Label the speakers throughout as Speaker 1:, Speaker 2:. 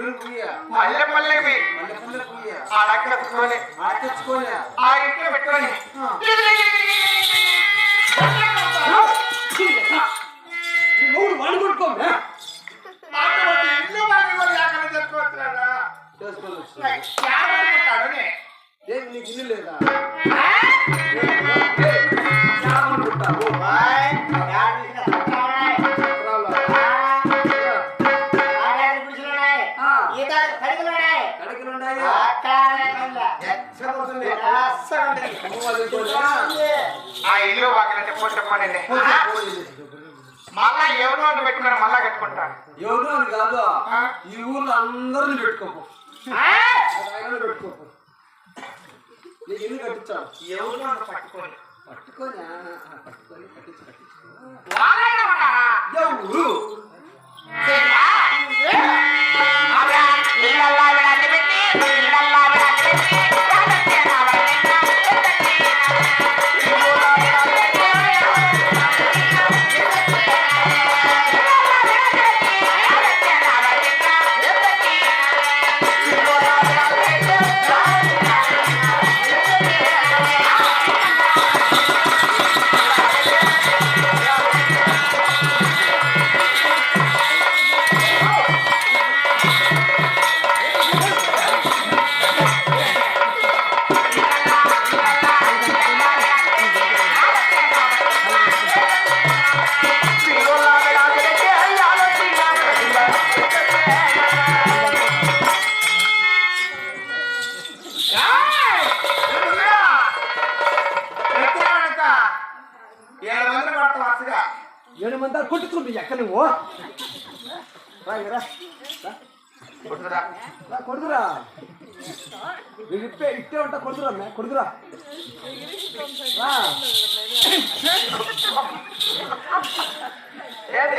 Speaker 1: ఊరు పుయ్య
Speaker 2: పల్లె పల్లెవి
Speaker 1: మల్లె పల్లె పుయ్య
Speaker 2: ఆ దగ్గర పెట్టుకొని
Speaker 1: ఆడ తెచ్చుకోలే
Speaker 2: ఆ ఇంట్లో పెట్టుకొని
Speaker 1: నీ మూడు వాడు కొట్టుకోమే
Speaker 2: అటువంటి ఇల్లు వాడిని కూడా లేకుండా చేసుకోవచ్చురా.
Speaker 1: చేసుకోవచ్చు
Speaker 2: ఏమనుకుంటాడు నే?
Speaker 1: ఏం నీకు ఇల్లు లేదా
Speaker 2: ఆ. ఇల్లు వాకిలంటే పోతే మళ్ళా ఎవరో అని పెట్టుకుని మళ్ళా కట్టుకుంటాను
Speaker 1: ఎవరు అని కాదు. ఈ ఊర్లో అందరిని ఇల్లు కట్టించాను
Speaker 2: ఎవరో అని పట్టుకొని.
Speaker 1: పట్టుకొని? పట్టుకొని కట్టించు కట్టించు? ఎవరు?
Speaker 2: మంది పడతాం వరుసగా
Speaker 1: ఏడు మంది కొట్టుకుంటు ఎక్క నువ్వు రా ఇక రా. రా.
Speaker 2: కొట్టురా.
Speaker 1: రా, కొడుకురా నీకు ఇప్పే ఇట్టే ఉంటా కొడుకురా కొడుకురా
Speaker 2: ఏది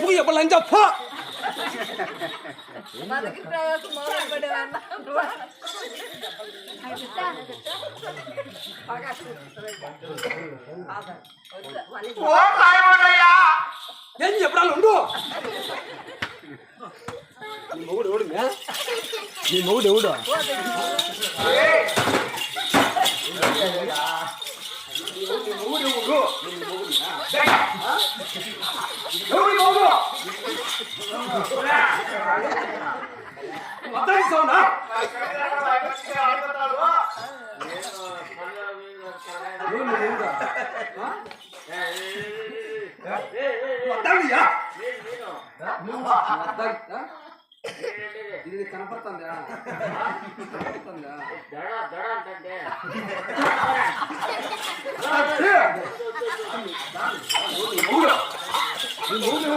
Speaker 1: పువ్వు చెప్పాలని చెప్ప
Speaker 3: మనకి ప్రయాసం మొదలు పడేవన్నా
Speaker 2: ఓ సాయిబోడయ్యా!
Speaker 1: ఏంది చెప్పడాలి ఉండు నీ మొగుడు ఎవడు మే నీ మొగుడు ఎవడు ఇది కనపడుతుందా కనపడుతుందా నీ మొగుడు నీ మొగుడు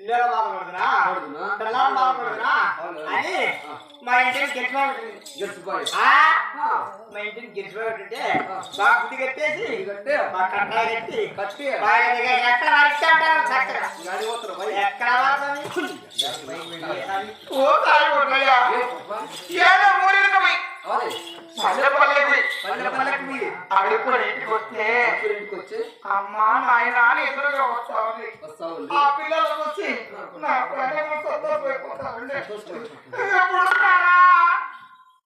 Speaker 2: పిల్లలు
Speaker 4: బాధపడుతున్నా
Speaker 1: పడుతున్నా?
Speaker 4: పిల్లలు. అని. మా ఇంటికి గెలిచిపోయి
Speaker 1: గెలిచిపోయి.
Speaker 4: మా ఇంటిని గెలిచిపోతుంటే బాగా కట్టేసి కట్టాలు కట్టి
Speaker 1: కట్టి.
Speaker 4: ఎక్కడ
Speaker 1: గాడి భయ్.
Speaker 4: ఎక్కడ
Speaker 2: ఓ
Speaker 1: ఏ పాపా?
Speaker 2: ఏదో ఊరికమి ఇంటికి వస్తే అమ్మా నాయన ఎదురుగా వస్తా ఉంది
Speaker 1: వస్తా ఉంది.
Speaker 2: ఆ పిల్లలు వచ్చి నా ప్రాణం సంతోషపోతా ఉండే
Speaker 1: చూసుకో.
Speaker 2: ఎప్పుడు వస్తారా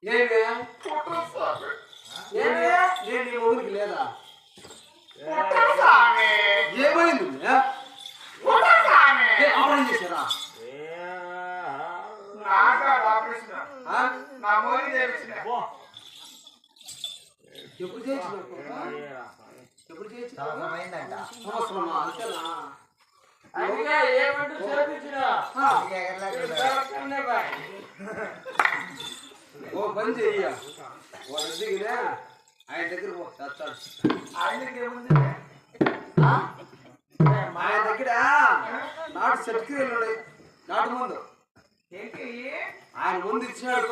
Speaker 1: ఏమే? ఏమే? నేను నీ ఊరికి లేదా? ఏమైంది ఆపరేషన్ చేశారా? ఎప్పుడు చేయించినావు? పాపా? ఎప్పుడు చేయించినావు? సంవత్సరమా? అంతేనా? ఓ పని చెయ్య. వాడు దిగినా ఆయన దగ్గర పో చేస్తాడు
Speaker 2: ఆయనకి ఏముంది?
Speaker 1: ఆయన దగ్గర నాటు సర్టిఫికేట్లు ఉన్నాయి. నాటు ముందు. ఆయన ముందు ఇచ్చినాడు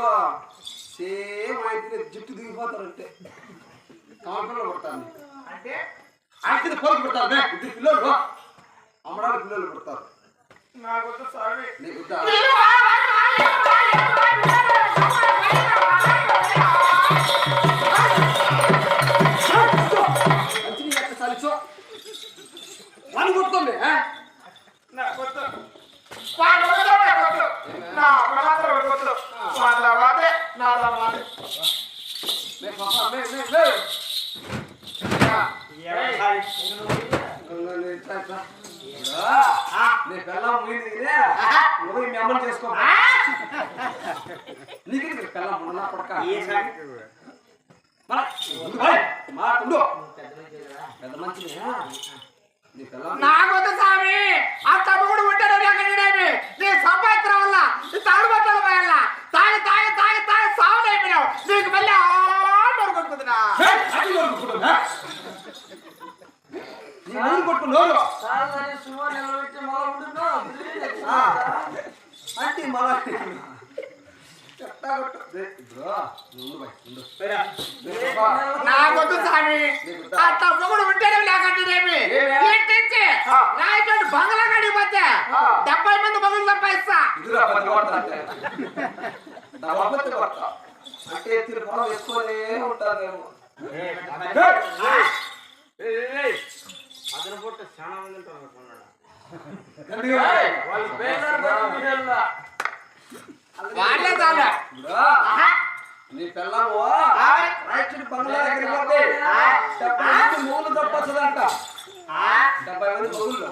Speaker 1: సేమ్ ఆయన జుట్టు దిగిపోతారంటే. కాంపల్లో పడతాను
Speaker 2: అంటే?
Speaker 1: ఆయన కింద పెడతారు ఇద్దరు పిల్లలు అమ్మడానికి పిల్లలు పెడతారు.
Speaker 2: నాకు స్వామి.
Speaker 1: నీకు మంచిని ఎక్క ఇట్లా, ఇట్లా. నీ పిల్లం పోయింది ఇదే. నువ్వు మీ అమ్మని చేసుకో. నీకు ఇది పిల్లం ఉండనా పడక మన ముందు పోయ్. మాట ఉండు పెద్ద మంచిది నీ పిల్లం.
Speaker 2: స్వామి
Speaker 1: బాయ్, ఉండు. దే పాపా.
Speaker 2: నాకు వద్దు స్వామి ఆ. లేకంటేనేమి ఇంటించి రాయచోటి బంగ్లా గడి పోతే డెబ్బై మంది బంగులు సంపాదిస్తా
Speaker 1: అంటే. అంటే ఎక్కువనే ఉంటారేమో
Speaker 4: అతను పుట్ట చాలా మంది ఉంటారు
Speaker 2: వాళ్ళే చాలా
Speaker 1: నీ పిల్లము రైతుడు బంగ్లా దగ్గరికి పోతే డెబ్బై నుంచి మూలు తప్పొచ్చదంట డెబ్బై మంది మూలు